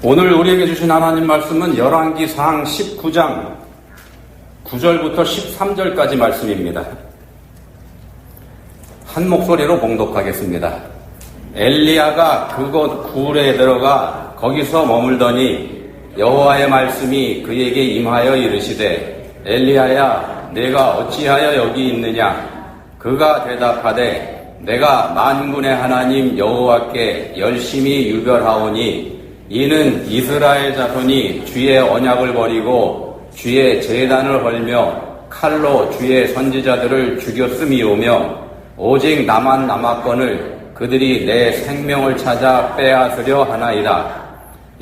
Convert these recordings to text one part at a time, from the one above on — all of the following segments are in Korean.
오늘 우리에게 주신 하나님 말씀은 열왕기상 19장 9절부터 13절까지 말씀입니다. 한 목소리로 봉독하겠습니다. 엘리야가 그곳 굴에 들어가 거기서 머물더니 여호와의 말씀이 그에게 임하여 이르시되 엘리야야 내가 어찌하여 여기 있느냐 그가 대답하되 내가 만군의 하나님 여호와께 열심히 유별하오니 이는 이스라엘 자손이 주의 언약을 버리고 주의 재단을 헐며 칼로 주의 선지자들을 죽였음이오며 오직 나만 남았건을 그들이 내 생명을 찾아 빼앗으려 하나이다.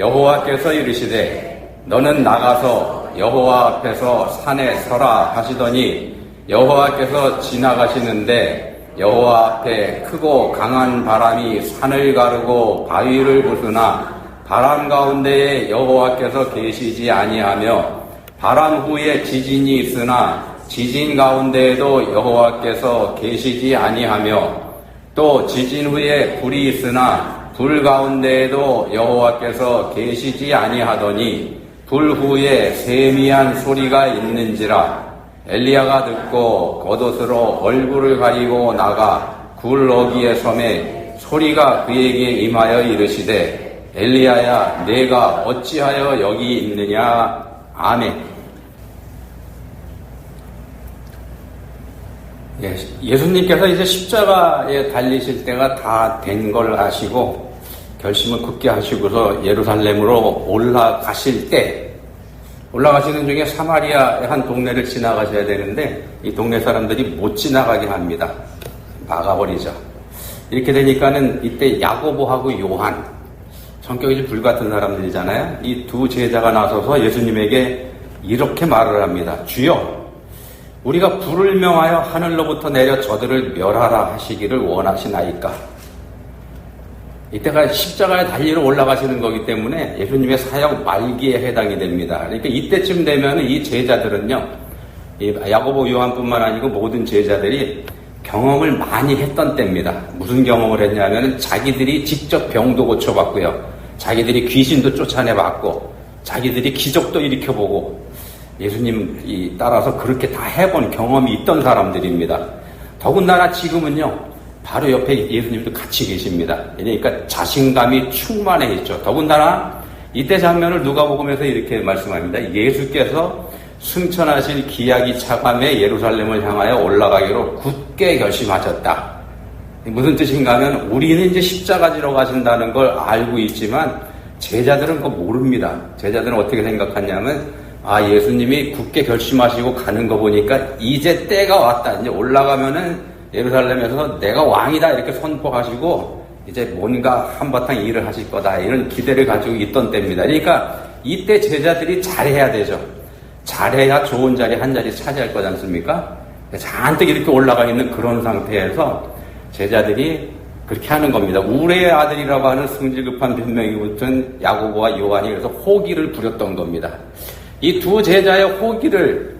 여호와께서 이르시되 너는 나가서 여호와 앞에서 산에 서라 하시더니 여호와께서 지나가시는데 여호와 앞에 크고 강한 바람이 산을 가르고 바위를 부수나 바람 가운데에 여호와께서 계시지 아니하며 바람 후에 지진이 있으나 지진 가운데에도 여호와께서 계시지 아니하며 또 지진 후에 불이 있으나 불 가운데에도 여호와께서 계시지 아니하더니 불 후에 세미한 소리가 있는지라. 엘리야가 듣고 겉옷으로 얼굴을 가리고 나가 굴 어기에 섬에 소리가 그에게 임하여 이르시되 엘리야야 내가 어찌하여 여기 있느냐 아멘 예, 예수님께서 이제 십자가에 달리실 때가 다 된 걸 아시고 결심을 굳게 하시고서 예루살렘으로 올라가실 때 올라가시는 중에 사마리아의 한 동네를 지나가셔야 되는데 이 동네 사람들이 못 지나가게 합니다. 막아버리죠. 이렇게 되니까는 이때 야고보하고 요한 성격이 좀 불같은 사람들이잖아요. 이 두 제자가 나서서 예수님에게 이렇게 말을 합니다. 주여 우리가 불을 명하여 하늘로부터 내려 저들을 멸하라 하시기를 원하시나이까? 이때가 십자가에 달리러 올라가시는 거기 때문에 예수님의 사역 말기에 해당이 됩니다. 그러니까 이때쯤 되면 이 제자들은요, 이 야고보 요한뿐만 아니고 모든 제자들이 경험을 많이 했던 때입니다. 무슨 경험을 했냐면 자기들이 직접 병도 고쳐봤고요. 자기들이 귀신도 쫓아내봤고, 자기들이 기적도 일으켜보고, 예수님 따라서 그렇게 다 해본 경험이 있던 사람들입니다. 더군다나 지금은요, 바로 옆에 예수님도 같이 계십니다. 그러니까 자신감이 충만해 있죠. 더군다나 이때 장면을 누가복음에서 이렇게 말씀합니다. 예수께서 승천하실 기약이 차감해 예루살렘을 향하여 올라가기로 굳게 결심하셨다. 무슨 뜻인가 하면 우리는 이제 십자가 지러 가신다는 걸 알고 있지만 제자들은 그거 모릅니다. 제자들은 어떻게 생각하냐면 아 예수님이 굳게 결심하시고 가는 거 보니까 이제 때가 왔다. 이제 올라가면은 예루살렘에서 내가 왕이다 이렇게 선포하시고 이제 뭔가 한바탕 일을 하실 거다 이런 기대를 가지고 있던 때입니다. 그러니까 이때 제자들이 잘해야 되죠. 잘해야 좋은 자리 한 자리 차지할 거지 않습니까? 잔뜩 이렇게 올라가 있는 그런 상태에서 제자들이 그렇게 하는 겁니다. 우레의 아들이라고 하는 승질급한 변명이 붙은 야고보와 요한이 그래서 호기를 부렸던 겁니다. 이 두 제자의 호기를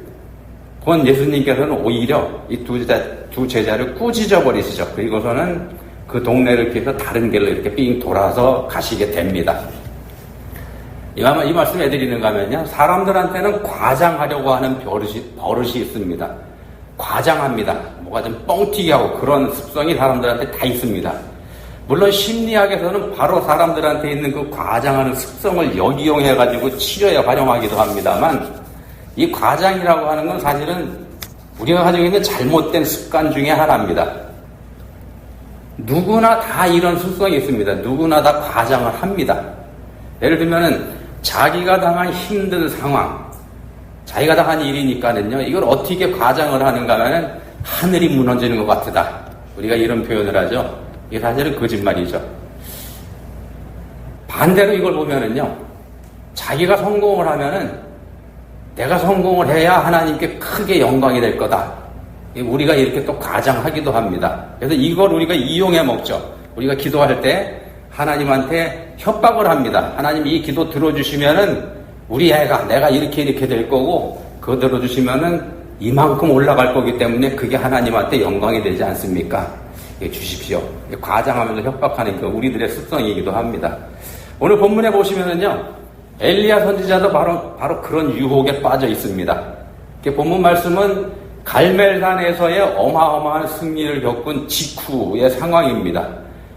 본 예수님께서는 오히려 이 두 제자, 두 제자를 꾸짖어 버리시죠. 그리고서는 그 동네를 피해서 다른 길로 이렇게 삥 돌아서 가시게 됩니다. 이, 이 말씀 해드리는가 하면요. 사람들한테는 과장하려고 하는 버릇이, 버릇이 있습니다. 과장합니다. 뭐가 좀 뻥튀기 하고 그런 습성이 사람들한테 다 있습니다. 물론 심리학에서는 바로 사람들한테 있는 그 과장하는 습성을 역이용해가지고 치료에 활용하기도 합니다만 이 과장이라고 하는 건 사실은 우리가 가지고 있는 잘못된 습관 중에 하나입니다. 누구나 다 이런 습성이 있습니다. 누구나 다 과장을 합니다. 예를 들면은 자기가 당한 힘든 상황, 자기가 당한 일이니까는요, 이걸 어떻게 과장을 하는가 하면은 하늘이 무너지는 것 같다. 우리가 이런 표현을 하죠. 이게 사실은 거짓말이죠. 반대로 이걸 보면은요, 자기가 성공을 하면은 내가 성공을 해야 하나님께 크게 영광이 될 거다. 우리가 이렇게 또 과장하기도 합니다. 그래서 이걸 우리가 이용해 먹죠. 우리가 기도할 때 하나님한테 협박을 합니다. 하나님 이 기도 들어주시면은 우리 애가 내가 이렇게 이렇게 될 거고 그거 들어주시면은 이만큼 올라갈 거기 때문에 그게 하나님한테 영광이 되지 않습니까? 예, 주십시오. 과장하면서 협박하는 그 우리들의 습성이기도 합니다. 오늘 본문에 보시면은요, 엘리야 선지자도 바로, 바로 그런 유혹에 빠져 있습니다. 본문 말씀은 갈멜산에서의 어마어마한 승리를 겪은 직후의 상황입니다.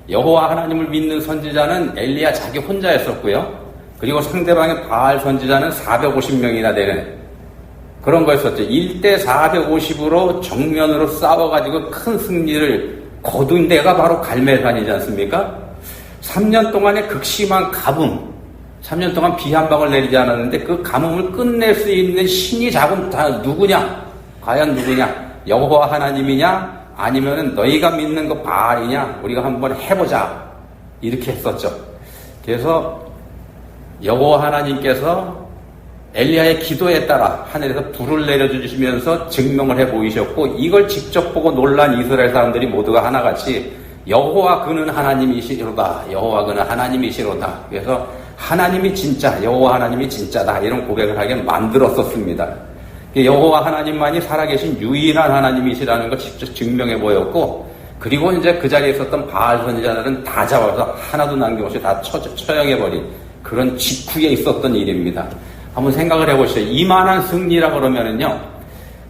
여호와 하나님을 믿는 선지자는 엘리야 자기 혼자였었고요. 그리고 상대방의 바알 선지자는 450명이나 되는 그런 거였었죠. 1대 450으로 정면으로 싸워가지고 큰 승리를 거둔 데가 바로 갈멜산이지 않습니까? 3년 동안의 극심한 가뭄, 3년 동안 비 한 방울 내리지 않았는데 그 가뭄을 끝낼 수 있는 신이 작은 다 누구냐? 과연 누구냐? 여호와 하나님이냐? 아니면은 너희가 믿는 거 바알이냐? 우리가 한번 해보자. 이렇게 했었죠. 그래서 여호와 하나님께서 엘리야의 기도에 따라 하늘에서 불을 내려주시면서 증명을 해 보이셨고 이걸 직접 보고 놀란 이스라엘 사람들이 모두가 하나같이 여호와 그는 하나님이시로다. 여호와 그는 하나님이시로다. 그래서 하나님이 진짜 여호와 하나님이 진짜다 이런 고백을 하게 만들었었습니다. 여호와 하나님만이 살아계신 유일한 하나님이시라는 걸 직접 증명해 보였고 그리고 이제 그 자리에 있었던 바알 선지자들은 다 잡아서 하나도 남김없이 다 처, 처형해 버린 그런 직후에 있었던 일입니다. 한번 생각을 해보시죠. 이만한 승리라 그러면은요,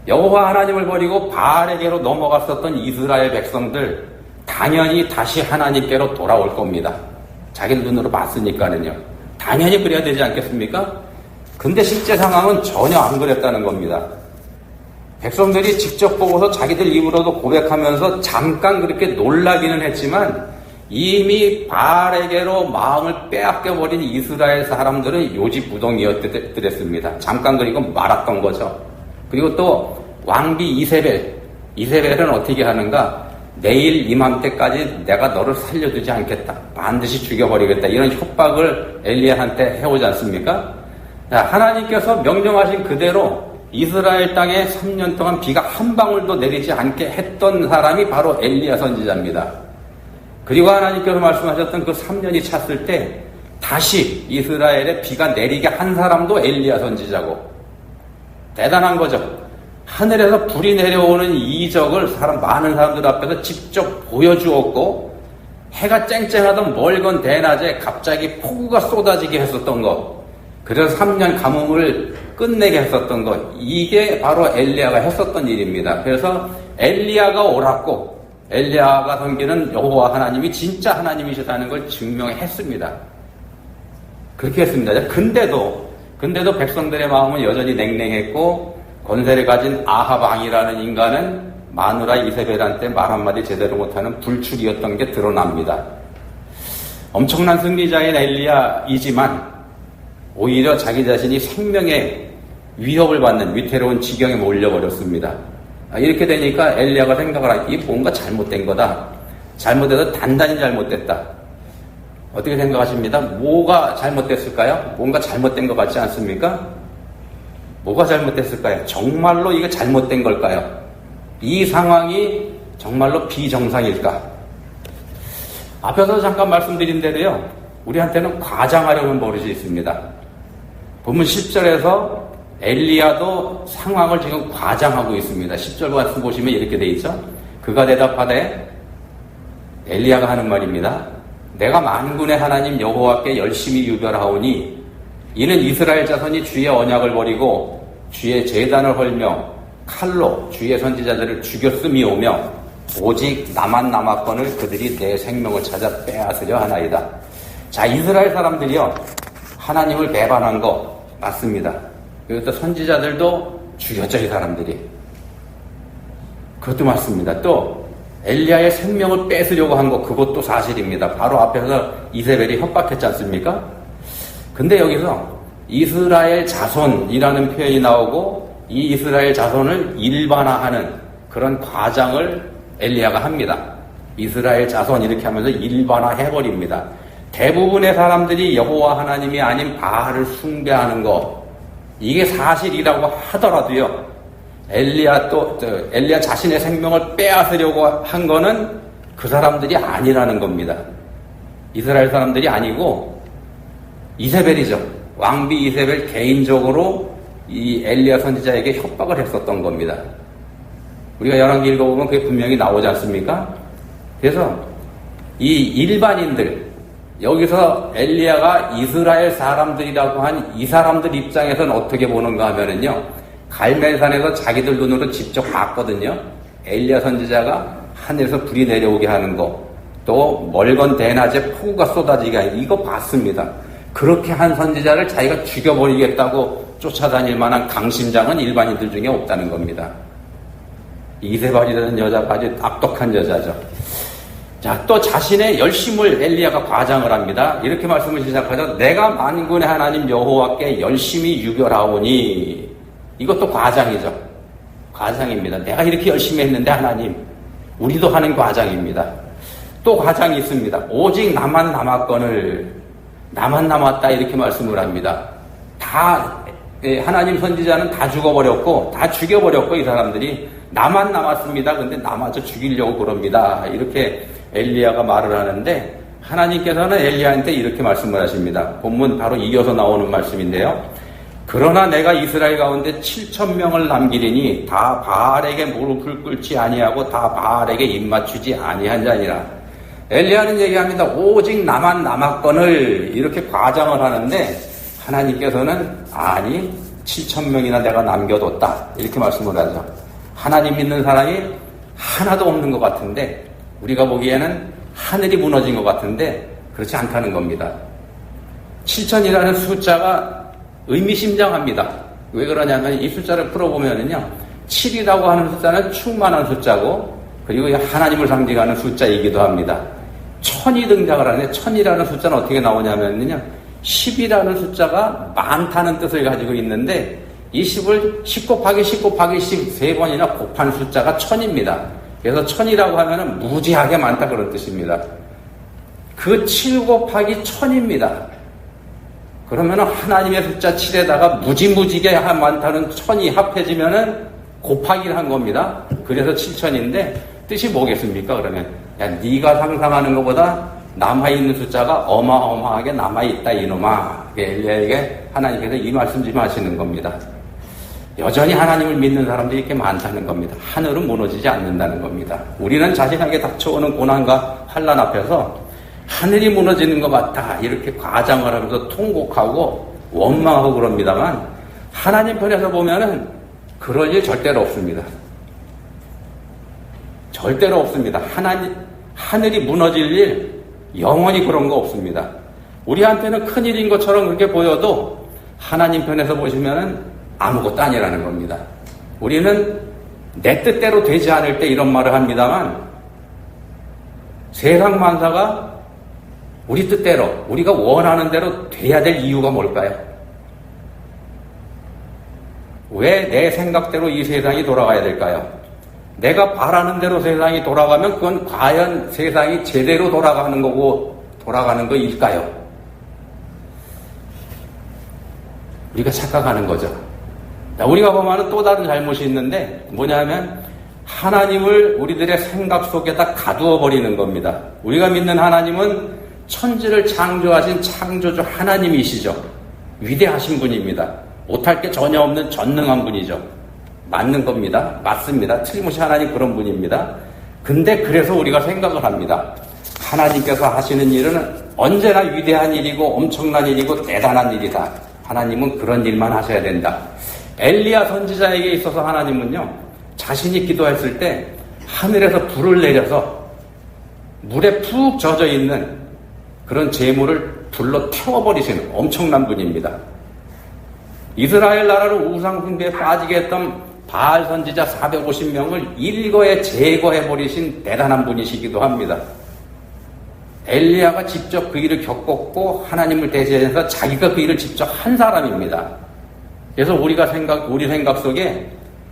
여호와 하나님을 버리고 바알에게로 넘어갔었던 이스라엘 백성들 당연히 다시 하나님께로 돌아올 겁니다. 자기 눈으로 봤으니까는요. 당연히 그래야 되지 않겠습니까? 근데 실제 상황은 전혀 안 그랬다는 겁니다. 백성들이 직접 보고서 자기들 입으로도 고백하면서 잠깐 그렇게 놀라기는 했지만 이미 바알에게로 마음을 빼앗겨 버린 이스라엘 사람들은 요지부동이었더랬습니다. 잠깐 그리고 말았던 거죠. 그리고 또 왕비 이세벨, 이세벨은 어떻게 하는가? 내일 이맘때까지 내가 너를 살려두지 않겠다. 반드시 죽여버리겠다. 이런 협박을 엘리야한테 해오지 않습니까? 하나님께서 명령하신 그대로 이스라엘 땅에 3년 동안 비가 한 방울도 내리지 않게 했던 사람이 바로 엘리야 선지자입니다. 그리고 하나님께서 말씀하셨던 그 3년이 찼을 때 다시 이스라엘에 비가 내리게 한 사람도 엘리야 선지자고 대단한 거죠. 하늘에서 불이 내려오는 이적을 사람 많은 사람들 앞에서 직접 보여주었고 해가 쨍쨍하던 멀건 대낮에 갑자기 폭우가 쏟아지게 했었던 것 그래서 3년 가뭄을 끝내게 했었던 것 이게 바로 엘리야가 했었던 일입니다. 그래서 엘리야가 옳았고 엘리야가 섬기는 여호와 하나님이 진짜 하나님이시다는 걸 증명했습니다. 그렇게 했습니다. 근데도 근데도 백성들의 마음은 여전히 냉랭했고 권세를 가진 아합 왕이라는 인간은 마누라 이세벨한테 말 한마디 제대로 못하는 불출이었던 게 드러납니다. 엄청난 승리자인 엘리야이지만 오히려 자기 자신이 생명의 위협을 받는 위태로운 지경에 몰려버렸습니다. 아, 이렇게 되니까 엘리야가 생각을 하기 뭔가 잘못된 거다. 잘못해서 단단히 잘못됐다. 어떻게 생각하십니다? 뭐가 잘못됐을까요? 뭔가 잘못된 것 같지 않습니까? 뭐가 잘못됐을까요? 정말로 이게 잘못된 걸까요? 이 상황이 정말로 비정상일까? 앞에서 잠깐 말씀드린 대로요, 우리한테는 과장하려는 버릇이 있습니다. 본문 10절에서 엘리야도 상황을 지금 과장하고 있습니다. 10절 말씀 보시면 이렇게 돼 있죠. 그가 대답하되 엘리야가 하는 말입니다. 내가 만군의 하나님 여호와께 열심히 유별하오니 이는 이스라엘 자손이 주의 언약을 버리고 주의 재단을 헐며 칼로 주의 선지자들을 죽였음이 오며 오직 나만 남았건을 그들이 내 생명을 찾아 빼앗으려 하나이다. 자, 이스라엘 사람들이요. 하나님을 배반한 거 맞습니다. 그리고 또 선지자들도 죽였죠, 이 사람들이. 그것도 맞습니다. 또 엘리야의 생명을 뺏으려고 한 것 그것도 사실입니다. 바로 앞에서 이세벨이 협박했지 않습니까? 근데 여기서 이스라엘 자손이라는 표현이 나오고 이 이스라엘 자손을 일반화하는 그런 과장을 엘리야가 합니다. 이스라엘 자손 이렇게 하면서 일반화해 버립니다. 대부분의 사람들이 여호와 하나님이 아닌 바알을 숭배하는 것 이게 사실이라고 하더라도요. 엘리야 또 엘리야 자신의 생명을 빼앗으려고 한 거는 그 사람들이 아니라는 겁니다. 이스라엘 사람들이 아니고 이세벨이죠. 왕비 이세벨 개인적으로 이 엘리야 선지자에게 협박을 했었던 겁니다. 우리가 열왕기 읽어보면 그게 분명히 나오지 않습니까? 그래서 이 일반인들 여기서 엘리야가 이스라엘 사람들이라고 한 이 사람들 입장에서는 어떻게 보는가 하면은요. 갈멜산에서 자기들 눈으로 직접 봤거든요. 엘리야 선지자가 하늘에서 불이 내려오게 하는 거, 또 멀건 대낮에 폭우가 쏟아지게 하는 이거 봤습니다. 그렇게 한 선지자를 자기가 죽여버리겠다고 쫓아다닐 만한 강심장은 일반인들 중에 없다는 겁니다. 이세발이라는 여자가 아주 악독한 여자죠. 자, 또 자신의 열심을 엘리야가 과장을 합니다. 이렇게 말씀을 시작하죠. 내가 만군의 하나님 여호와께 열심히 유별하오니 이것도 과장이죠. 과장입니다. 내가 이렇게 열심히 했는데 하나님 우리도 하는 과장입니다. 또 과장이 있습니다. 오직 나만 남았건을 나만 남았다 이렇게 말씀을 합니다. 다 예, 하나님 선지자는 다 죽어버렸고 다 죽여버렸고 이 사람들이 나만 남았습니다. 근데 나마저 죽이려고 그럽니다. 이렇게 엘리야가 말을 하는데 하나님께서는 엘리야한테 이렇게 말씀을 하십니다. 본문 바로 이어서 나오는 말씀인데요. 그러나 내가 이스라엘 가운데 7천 명을 남기리니 다 바알에게 무릎을 꿇지 아니하고 다 바알에게 입맞추지 아니한 자니라. 엘리야는 얘기합니다. 오직 나만 남았건을 이렇게 과장을 하는데 하나님께서는 아니 7천 명이나 내가 남겨뒀다 이렇게 말씀을 하죠. 하나님 믿는 사람이 하나도 없는 것 같은데 우리가 보기에는 하늘이 무너진 것 같은데 그렇지 않다는 겁니다. 7천이라는 숫자가 의미심장합니다. 왜 그러냐면 이 숫자를 풀어보면은요. 7이라고 하는 숫자는 충만한 숫자고 그리고 하나님을 상징하는 숫자이기도 합니다. 천이 등장을 하는데 천이라는 숫자는 어떻게 나오냐면요. 10이라는 숫자가 많다는 뜻을 가지고 있는데 이 10을 10 곱하기 10 곱하기 10세 번이나 곱한 숫자가 천입니다. 그래서 천이라고 하면 무지하게 많다 그런 뜻입니다. 그 7 곱하기 천입니다. 그러면 하나님의 숫자 7에다가 무지무지게 많다는 천이 합해지면은 곱하기를 한 겁니다. 그래서 7천인데 뜻이 뭐겠습니까? 그러면 야 네가 상상하는 것보다 남아 있는 숫자가 어마어마하게 남아 있다 이놈아. 엘리야에게 하나님께서 이 말씀 좀 하시는 겁니다. 여전히 하나님을 믿는 사람들이 이렇게 많다는 겁니다. 하늘은 무너지지 않는다는 겁니다. 우리는 자신에게 닥쳐오는 고난과 환란 앞에서 하늘이 무너지는 것 같다 이렇게 과장을 하면서 통곡하고 원망하고 그럽니다만 하나님 편에서 보면은 그럴 일 절대로 없습니다. 절대로 없습니다. 하나님 하늘이 무너질 일 영원히 그런 거 없습니다. 우리한테는 큰 일인 것처럼 그렇게 보여도 하나님 편에서 보시면은 아무것도 아니라는 겁니다. 우리는 내 뜻대로 되지 않을 때 이런 말을 합니다만 세상 만사가 우리 뜻대로 우리가 원하는 대로 돼야 될 이유가 뭘까요? 왜 내 생각대로 이 세상이 돌아가야 될까요? 내가 바라는 대로 세상이 돌아가면 그건 과연 세상이 제대로 돌아가는 거고 돌아가는 거일까요? 우리가 착각하는 거죠. 우리가 보면 또 다른 잘못이 있는데 뭐냐면 하나님을 우리들의 생각 속에다 가두어 버리는 겁니다. 우리가 믿는 하나님은 천지를 창조하신 창조주 하나님이시죠. 위대하신 분입니다. 못할 게 전혀 없는 전능한 분이죠. 맞는 겁니다. 맞습니다. 틀림없이 하나님 그런 분입니다. 근데 그래서 우리가 생각을 합니다. 하나님께서 하시는 일은 언제나 위대한 일이고 엄청난 일이고 대단한 일이다. 하나님은 그런 일만 하셔야 된다. 엘리야 선지자에게 있어서 하나님은요, 자신이 기도했을 때 하늘에서 불을 내려서 물에 푹 젖어 있는 그런 재물을 불러 태워버리시는 엄청난 분입니다. 이스라엘 나라를 우상숭배에 빠지게 했던 바알 선지자 450명을 일거에 제거해버리신 대단한 분이시기도 합니다. 엘리야가 직접 그 일을 겪었고 하나님을 대신해서 자기가 그 일을 직접 한 사람입니다. 그래서 우리가 생각, 우리 생각 속에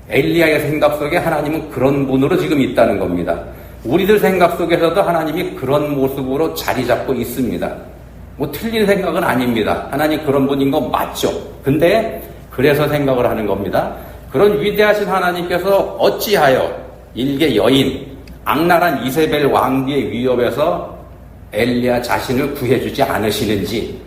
엘리야의 생각 속에 하나님은 그런 분으로 지금 있다는 겁니다. 우리들 생각 속에서도 하나님이 그런 모습으로 자리 잡고 있습니다. 뭐 틀린 생각은 아닙니다. 하나님 그런 분인 거 맞죠. 근데 그래서 생각을 하는 겁니다. 그런 위대하신 하나님께서 어찌하여 일개 여인, 악랄한 이세벨 왕비의 위협에서 엘리야 자신을 구해주지 않으시는지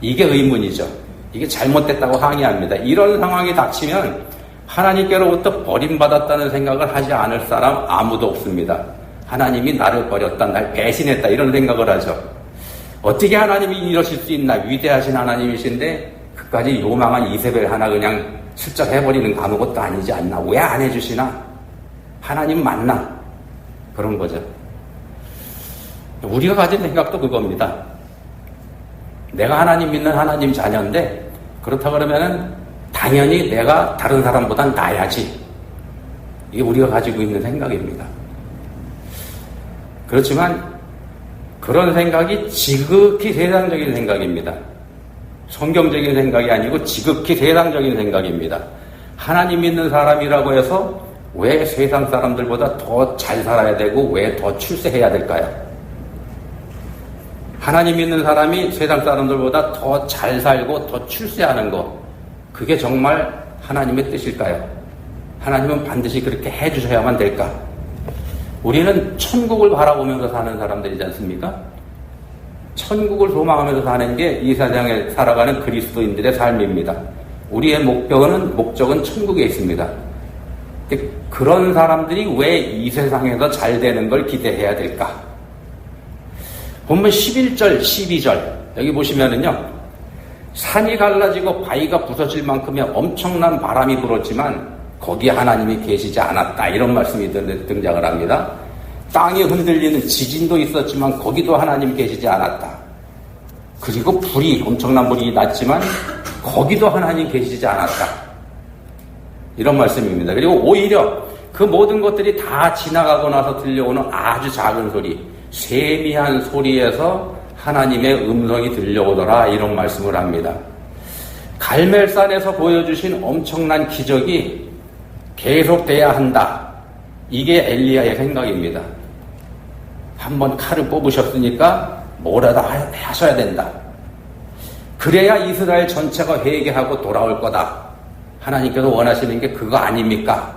이게 의문이죠. 이게 잘못됐다고 항의합니다. 이런 상황이 닥치면 하나님께로부터 버림받았다는 생각을 하지 않을 사람 아무도 없습니다. 하나님이 나를 버렸다, 날 배신했다 이런 생각을 하죠. 어떻게 하나님이 이러실 수 있나 위대하신 하나님이신데 그까지 요망한 이세벨 하나 그냥 슬쩍 해버리는 거 아무것도 아니지 않나 왜 안 해주시나 하나님 맞나 그런 거죠. 우리가 가진 생각도 그겁니다. 내가 하나님 믿는 하나님 자녀인데 그렇다 그러면은 당연히 내가 다른 사람보단 나야지. 이게 우리가 가지고 있는 생각입니다. 그렇지만 그런 생각이 지극히 세상적인 생각입니다. 성경적인 생각이 아니고 지극히 세상적인 생각입니다. 하나님 믿는 사람이라고 해서 왜 세상 사람들보다 더 잘 살아야 되고 왜 더 출세해야 될까요? 하나님 믿는 사람이 세상 사람들보다 더 잘 살고 더 출세하는 것, 그게 정말 하나님의 뜻일까요? 하나님은 반드시 그렇게 해주셔야만 될까? 우리는 천국을 바라보면서 사는 사람들이지 않습니까? 천국을 소망하면서 사는 게 이 세상에 살아가는 그리스도인들의 삶입니다. 우리의 목표는, 목적은 천국에 있습니다. 그런 사람들이 왜 이 세상에서 잘 되는 걸 기대해야 될까? 본문 11절, 12절, 여기 보시면은요, 산이 갈라지고 바위가 부서질 만큼의 엄청난 바람이 불었지만 거기에 하나님이 계시지 않았다. 이런 말씀이 등장을 합니다. 땅이 흔들리는 지진도 있었지만 거기도 하나님 계시지 않았다. 그리고 불이, 엄청난 불이 났지만 거기도 하나님 계시지 않았다. 이런 말씀입니다. 그리고 오히려 그 모든 것들이 다 지나가고 나서 들려오는 아주 작은 소리, 세미한 소리에서 하나님의 음성이 들려오더라. 이런 말씀을 합니다. 갈멜산에서 보여주신 엄청난 기적이 계속돼야 한다. 이게 엘리야의 생각입니다. 한번 칼을 뽑으셨으니까 뭐라도 하셔야 된다. 그래야 이스라엘 전체가 회개하고 돌아올 거다. 하나님께서 원하시는 게 그거 아닙니까?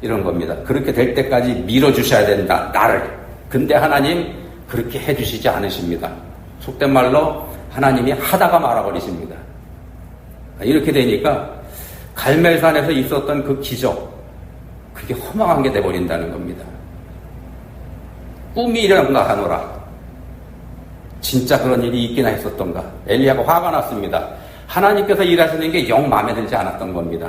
이런 겁니다. 그렇게 될 때까지 밀어주셔야 된다. 나를. 근데 하나님 그렇게 해주시지 않으십니다. 속된 말로 하나님이 하다가 말아버리십니다. 이렇게 되니까 갈멜산에서 있었던 그 기적, 그게 허망한 게 돼버린다는 겁니다. 꿈이 이런가 하노라. 진짜 그런 일이 있기나 했었던가. 엘리야가 화가 났습니다. 하나님께서 일하시는 게 영 마음에 들지 않았던 겁니다.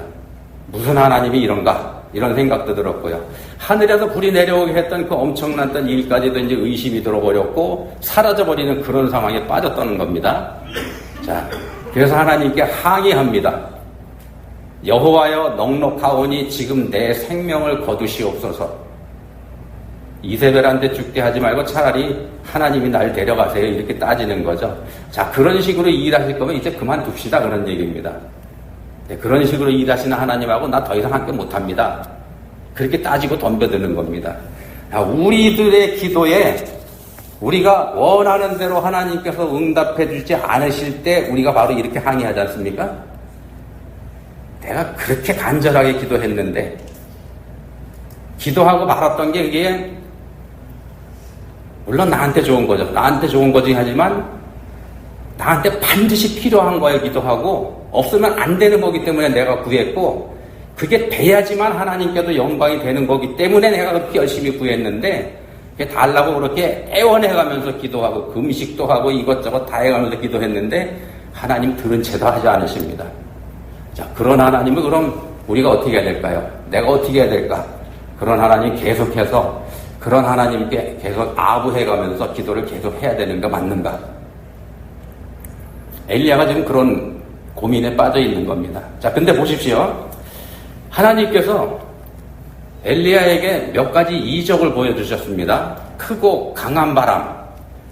무슨 하나님이 이런가? 이런 생각도 들었고요. 하늘에서 불이 내려오게 했던 그 엄청났던 일까지도 이제 의심이 들어버렸고 사라져버리는 그런 상황에 빠졌다는 겁니다. 자, 그래서 하나님께 항의합니다. 여호와여 넉넉하오니 지금 내 생명을 거두시옵소서. 이세벨한테 죽게 하지 말고 차라리 하나님이 날 데려가세요. 이렇게 따지는 거죠. 자, 그런 식으로 일하실 거면 이제 그만둡시다. 그런 얘기입니다. 네, 그런 식으로 일하시는 하나님하고 나 더 이상 함께 못합니다. 그렇게 따지고 덤벼드는 겁니다. 자, 우리들의 기도에 우리가 원하는 대로 하나님께서 응답해 주지 않으실 때 우리가 바로 이렇게 항의하지 않습니까? 내가 그렇게 간절하게 기도했는데 기도하고 말았던 게 그게 물론 나한테 좋은 거죠. 나한테 좋은 거지 하지만 나한테 반드시 필요한 거에 기도하고 없으면 안 되는 거기 때문에 내가 구했고 그게 돼야지만 하나님께도 영광이 되는 거기 때문에 내가 그렇게 열심히 구했는데 그게 달라고 그렇게 애원해가면서 기도하고 금식도 하고 이것저것 다 해가면서 기도했는데 하나님 들은 채도 하지 않으십니다. 자, 그런 하나님을 그럼 우리가 어떻게 해야 될까요? 내가 어떻게 해야 될까? 그런 하나님 계속해서 그런 하나님께 계속 아부해가면서 기도를 계속 해야 되는가 맞는가? 엘리야가 지금 그런 고민에 빠져 있는 겁니다. 자, 근데 보십시오. 하나님께서 엘리야에게 몇 가지 이적을 보여주셨습니다. 크고 강한 바람,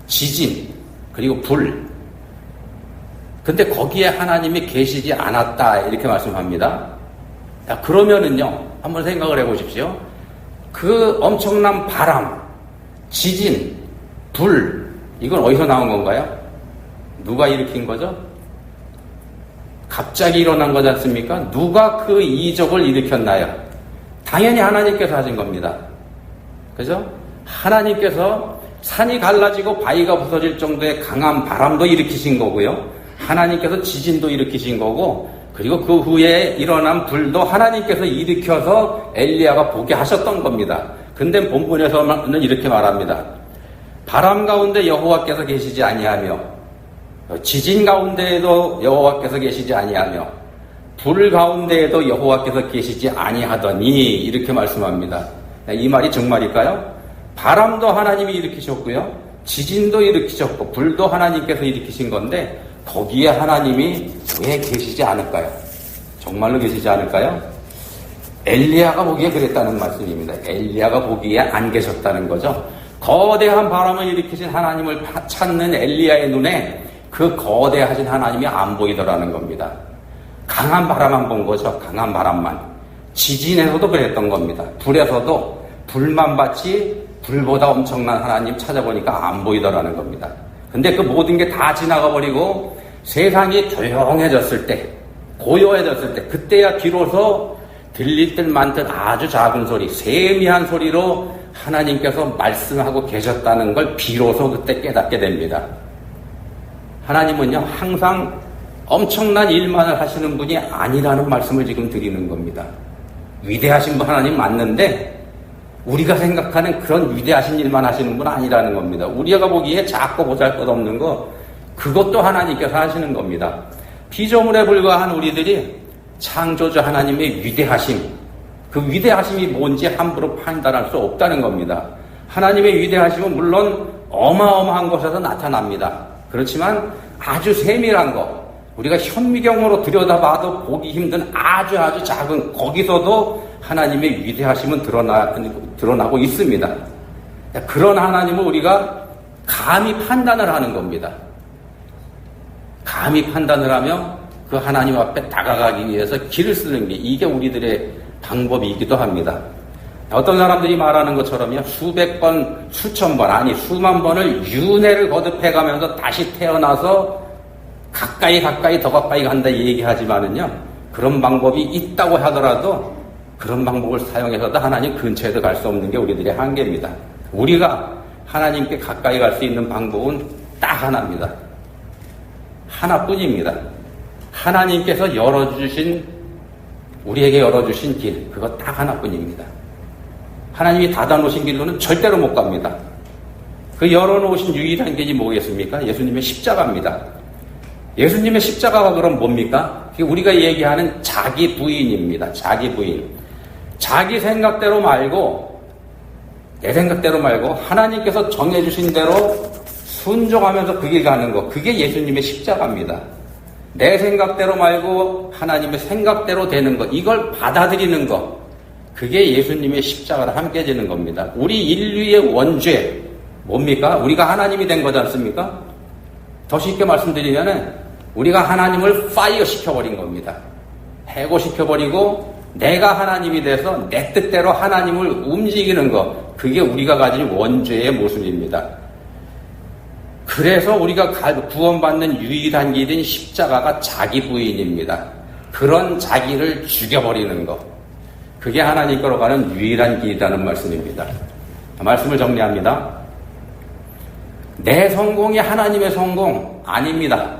지진, 그리고 불. 근데 거기에 하나님이 계시지 않았다. 이렇게 말씀합니다. 자, 그러면은요, 한번 생각을 해 보십시오. 그 엄청난 바람, 지진, 불, 이건 어디서 나온 건가요? 누가 일으킨 거죠? 갑자기 일어난 거지 않습니까? 누가 그 이적을 일으켰나요? 당연히 하나님께서 하신 겁니다. 그죠? 하나님께서 산이 갈라지고 바위가 부서질 정도의 강한 바람도 일으키신 거고요. 하나님께서 지진도 일으키신 거고, 그리고 그 후에 일어난 불도 하나님께서 일으켜서 엘리야가 보게 하셨던 겁니다. 근데 본문에서는 이렇게 말합니다. 바람 가운데 여호와께서 계시지 아니하며 지진 가운데에도 여호와께서 계시지 아니하며 불 가운데에도 여호와께서 계시지 아니하더니 이렇게 말씀합니다. 이 말이 정말일까요? 바람도 하나님이 일으키셨고요. 지진도 일으키셨고 불도 하나님께서 일으키신 건데 거기에 하나님이 왜 계시지 않을까요? 정말로 계시지 않을까요? 엘리야가 보기에 그랬다는 말씀입니다. 엘리야가 보기에 안 계셨다는 거죠. 거대한 바람을 일으키신 하나님을 찾는 엘리야의 눈에 그 거대하신 하나님이 안 보이더라는 겁니다. 강한 바람만 본 거죠. 강한 바람만. 지진에서도 그랬던 겁니다. 불에서도 불만 봤지 불보다 엄청난 하나님 찾아보니까 안 보이더라는 겁니다. 근데 그 모든 게 다 지나가 버리고 세상이 조용해졌을 때, 고요해졌을 때, 그때야 비로소 들릴 듯 많듯 아주 작은 소리, 세미한 소리로 하나님께서 말씀하고 계셨다는 걸 비로소 그때 깨닫게 됩니다. 하나님은요, 항상 엄청난 일만을 하시는 분이 아니라는 말씀을 지금 드리는 겁니다. 위대하신 분 하나님 맞는데, 우리가 생각하는 그런 위대하신 일만 하시는 분 아니라는 겁니다. 우리가 보기에 작고 보잘 것 없는 거, 그것도 하나님께서 하시는 겁니다. 피조물에 불과한 우리들이 창조주 하나님의 위대하심, 그 위대하심이 뭔지 함부로 판단할 수 없다는 겁니다. 하나님의 위대하심은 물론 어마어마한 곳에서 나타납니다. 그렇지만 아주 세밀한 것, 우리가 현미경으로 들여다봐도 보기 힘든 아주 아주 작은 거기서도 하나님의 위대하심은 드러나, 드러나고 있습니다. 그런 하나님을 우리가 감히 판단을 하는 겁니다. 감히 판단을 하며 그 하나님 앞에 다가가기 위해서 길을 쓰는 게 이게 우리들의 방법이기도 합니다. 어떤 사람들이 말하는 것처럼요, 수백 번, 수천 번, 아니 수만 번을 윤회를 거듭해 가면서 다시 태어나서 가까이 가까이 더 가까이 간다 얘기하지만은요, 그런 방법이 있다고 하더라도 그런 방법을 사용해서도 하나님 근처에도 갈 수 없는 게 우리들의 한계입니다. 우리가 하나님께 가까이 갈 수 있는 방법은 딱 하나입니다. 하나뿐입니다. 하나님께서 열어주신, 우리에게 열어주신 길, 그거 딱 하나뿐입니다. 하나님이 닫아놓으신 길로는 절대로 못 갑니다. 그 열어놓으신 유일한 길이 뭐겠습니까? 예수님의 십자가입니다. 예수님의 십자가가 그럼 뭡니까? 우리가 얘기하는 자기 부인입니다. 자기 부인. 자기 생각대로 말고, 내 생각대로 말고, 하나님께서 정해주신 대로 순종하면서 그길 가는 거. 그게 예수님의 십자가입니다. 내 생각대로 말고, 하나님의 생각대로 되는 거. 이걸 받아들이는 거. 그게 예수님의 십자가를 함께 지는 겁니다. 우리 인류의 원죄, 뭡니까? 우리가 하나님이 된 거지 않습니까? 더 쉽게 말씀드리면은, 우리가 하나님을 파이어 시켜버린 겁니다. 해고시켜버리고, 내가 하나님이 돼서 내 뜻대로 하나님을 움직이는 것, 그게 우리가 가진 원죄의 모습입니다. 그래서 우리가 구원받는 유일한 길인 십자가가 자기 부인입니다. 그런 자기를 죽여버리는 것. 그게 하나님 거로 가는 유일한 길이라는 말씀입니다. 말씀을 정리합니다. 내 성공이 하나님의 성공 아닙니다.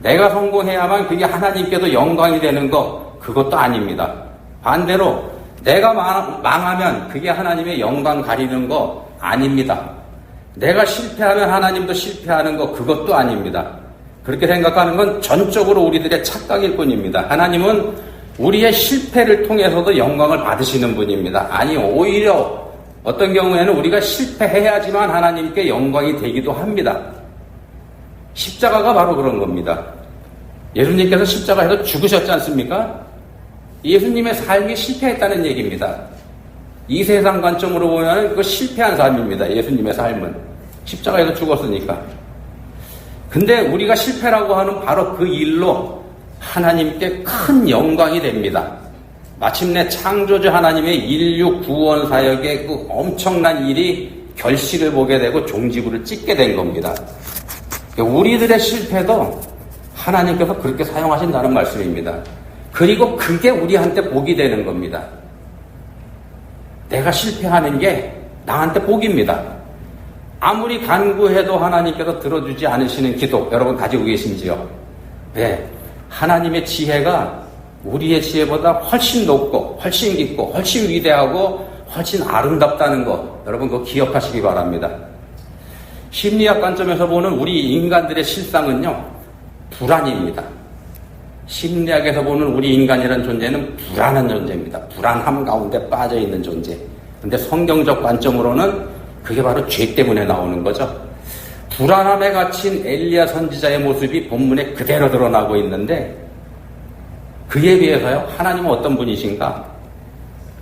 내가 성공해야만 그게 하나님께도 영광이 되는 것 그것도 아닙니다. 반대로 내가 망하면 그게 하나님의 영광 가리는 거 아닙니다. 내가 실패하면 하나님도 실패하는 거 그것도 아닙니다. 그렇게 생각하는 건 전적으로 우리들의 착각일 뿐입니다. 하나님은 우리의 실패를 통해서도 영광을 받으시는 분입니다. 아니, 오히려 어떤 경우에는 우리가 실패해야지만 하나님께 영광이 되기도 합니다. 십자가가 바로 그런 겁니다. 예수님께서 십자가에서 죽으셨지 않습니까? 예수님의 삶이 실패했다는 얘기입니다. 이 세상 관점으로 보면 그 실패한 삶입니다. 예수님의 삶은. 십자가에서 죽었으니까. 근데 우리가 실패라고 하는 바로 그 일로 하나님께 큰 영광이 됩니다. 마침내 창조주 하나님의 인류 구원 사역의 그 엄청난 일이 결실을 보게 되고 종지부를 찍게 된 겁니다. 우리들의 실패도 하나님께서 그렇게 사용하신다는 말씀입니다. 그리고 그게 우리한테 복이 되는 겁니다. 내가 실패하는 게 나한테 복입니다. 아무리 간구해도 하나님께서 들어주지 않으시는 기도 여러분 가지고 계신지요? 네. 하나님의 지혜가 우리의 지혜보다 훨씬 높고 훨씬 깊고 훨씬 위대하고 훨씬 아름답다는 거 여러분 그거 기억하시기 바랍니다. 심리학 관점에서 보는 우리 인간들의 실상은요 불안입니다. 심리학에서 보는 우리 인간이라는 존재는 불안한 존재입니다. 불안함 가운데 빠져 있는 존재. 근데 성경적 관점으로는 그게 바로 죄 때문에 나오는 거죠. 불안함에 갇힌 엘리야 선지자의 모습이 본문에 그대로 드러나고 있는데 그에 비해서요 하나님은 어떤 분이신가?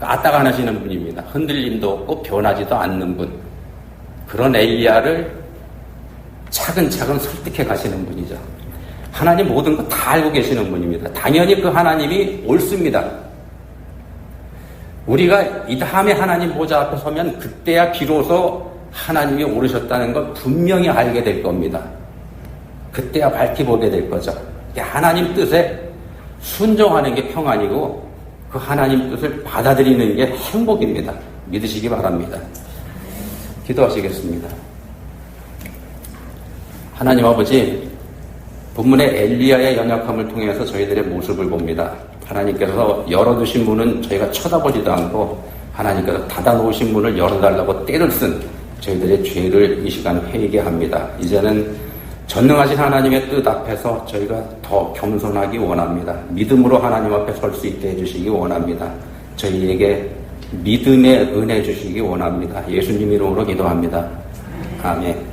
아따가 나시는 분입니다. 흔들림도 없고 변하지도 않는 분. 그런 엘리야를 차근차근 설득해 가시는 분이죠. 하나님 모든 거 다 알고 계시는 분입니다. 당연히 그 하나님이 옳습니다. 우리가 이 다음에 하나님 보좌 앞에 서면 그때야 비로소 하나님이 오르셨다는 걸 분명히 알게 될 겁니다. 그때야 밝히 보게 될 거죠. 하나님 뜻에 순종하는 게 평안이고 그 하나님 뜻을 받아들이는 게 행복입니다. 믿으시기 바랍니다. 기도하시겠습니다. 하나님 아버지, 본문의 엘리야의 연약함을 통해서 저희들의 모습을 봅니다. 하나님께서 열어두신 문은 저희가 쳐다보지도 않고 하나님께서 닫아놓으신 문을 열어달라고 때를 쓴 저희들의 죄를 이 시간 회개 합니다. 이제는 전능하신 하나님의 뜻 앞에서 저희가 더 겸손하기 원합니다. 믿음으로 하나님 앞에 설 수 있게 해주시기 원합니다. 저희에게 믿음의 은혜 주시기 원합니다. 예수님 이름으로 기도합니다. 아멘.